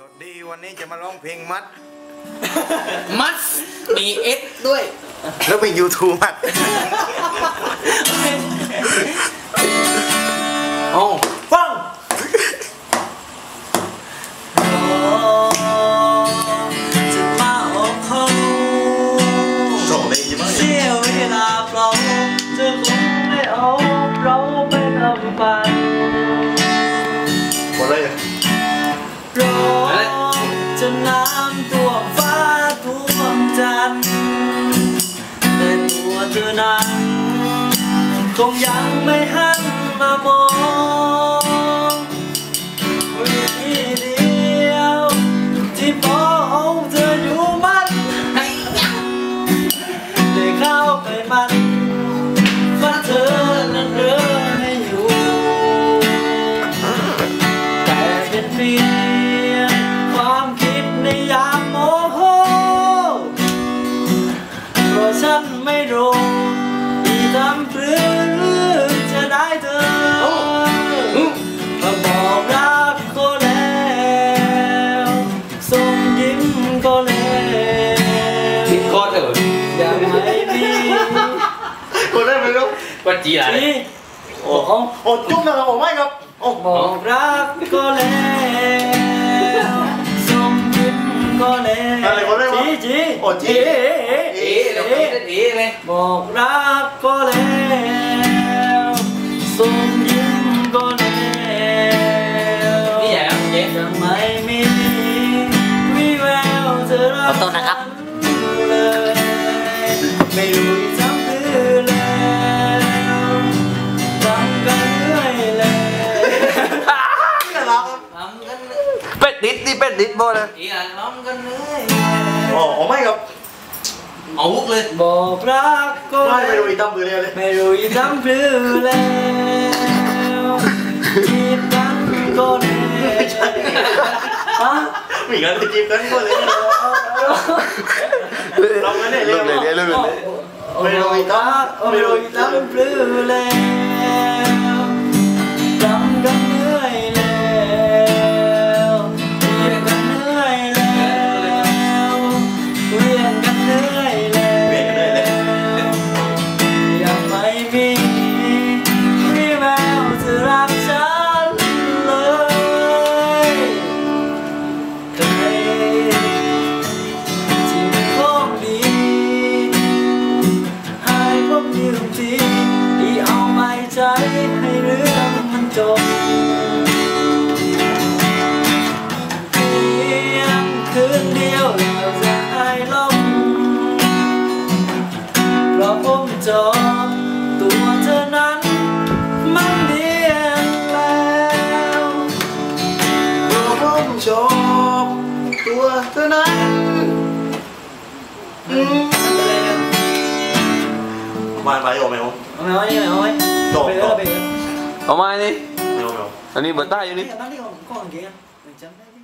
สวัสดีวันนี้จะมาร้องเพลงมัด มัสมีเอสด้วย แล้วเป็นยูทูบมัด โอ้ คงยังไม่หันมามองวิธีเดียว ที่พอเอาเธออยู่มัดได้เข้าไปมันฝันเธอนั้นเดินให้อยู่ แต่เป็นเพียงความคิดในยามโมโหเพราะฉันไม่รู้ที่ท วันจีอะไรที่โอ้โหโอ้จุ๊บนะครับผมไม่ครับโอ้บอกรักก็แล้วส่งยิ้มก็แล้วจีจีโอ้จีเอ๋เอ๋เราเอเอ๋เลยบอกรักก็แล้วส่งยิ้มก็แล้วนี่ใหญ่ครับเจ๊ยังไม่มีวิแววเธอรักขอโทษนะครับ ดดิดนี่เป็ดดิดโบเลยเอ๋ทำกันเลยโอ้โอ้ไม่ครับเอาวุกเลยบอกรักก็ไม่ไม่รู้อีตั้มมือเลยเลย ไม่รู้จำคือแล้วจีบกันก็แล้วฮะมีกันไปจีบกันก็เลยลองกันเลยเร็วเลยเร็วเลยไม่รู้อีกตั้มไม่รู้จำคือแล้ว ใจให้เรื่องมันจบเพียงคืนเดียวแล้วจะให้ลมเพราะผมจองตัวเธอนั้นมันเดียนแล้วเพราะผมชอบตัวเธอนั้นมาไปโอ้ไม่โอ้เอาไหมเอาไมเอาไหมจบไปเลยไปเลยเอามานี่ไม่โอ้ไม่โอ้อันนี้เบิร์ต้าอยู่นี่นี่ตั้งที่ของ